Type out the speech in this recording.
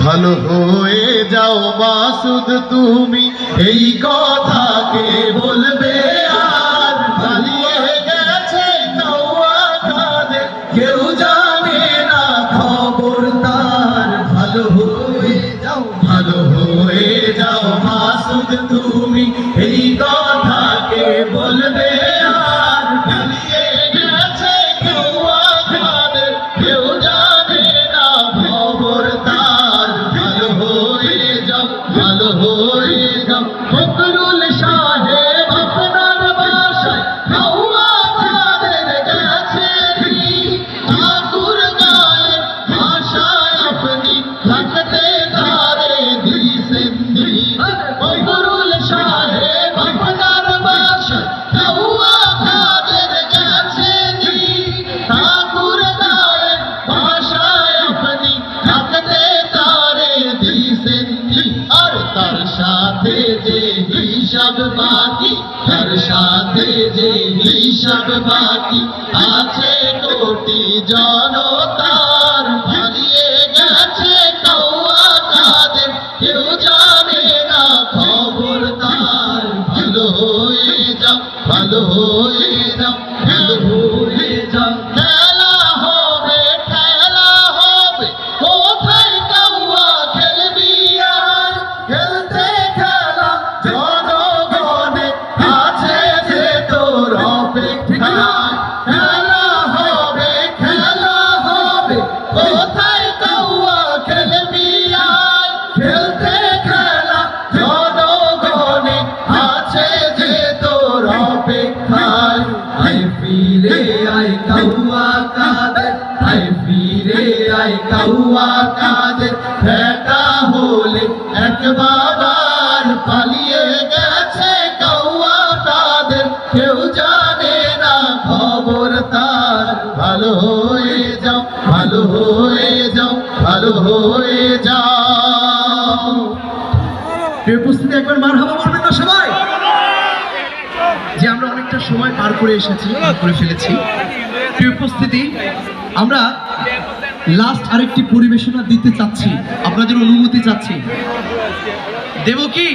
ভালো হয়ে যাও মাসুদ, তুমি এই কথাকে বলবে আর পালিয়ে গেছে কেউ জানে না খবর ভালো হয়ে যাও, ভালো হয়ে যাও তুমি এই কথাকে বলবে সাথে যে হিসাব বাকি, তার সাথে যে হিসাব বাকি, আছে কোটি জনতার। হারিয়ে গেছে কেউ জানে না খবর তার। ভালো হয়ে যাও, ভালো হয়ে যাও। অপেক্ষায় কাদের কেউ জানে না খবর তার। ভালো হয়ে যাও, ভালো হয়ে যাও, ভালো হয়ে যাও। প্রিয় উপস্থিতি, একবার মার হাবা বলবেন না সবাই যে আমরা অনেকটা সময় পার করে এসেছি করে ফেলেছি। উপস্থিতি, আমরা লাস্ট আরেকটি পরিবেশনা দিতে চাচ্ছি, আপনাদের অনুমতি চাচ্ছি। দেব কি?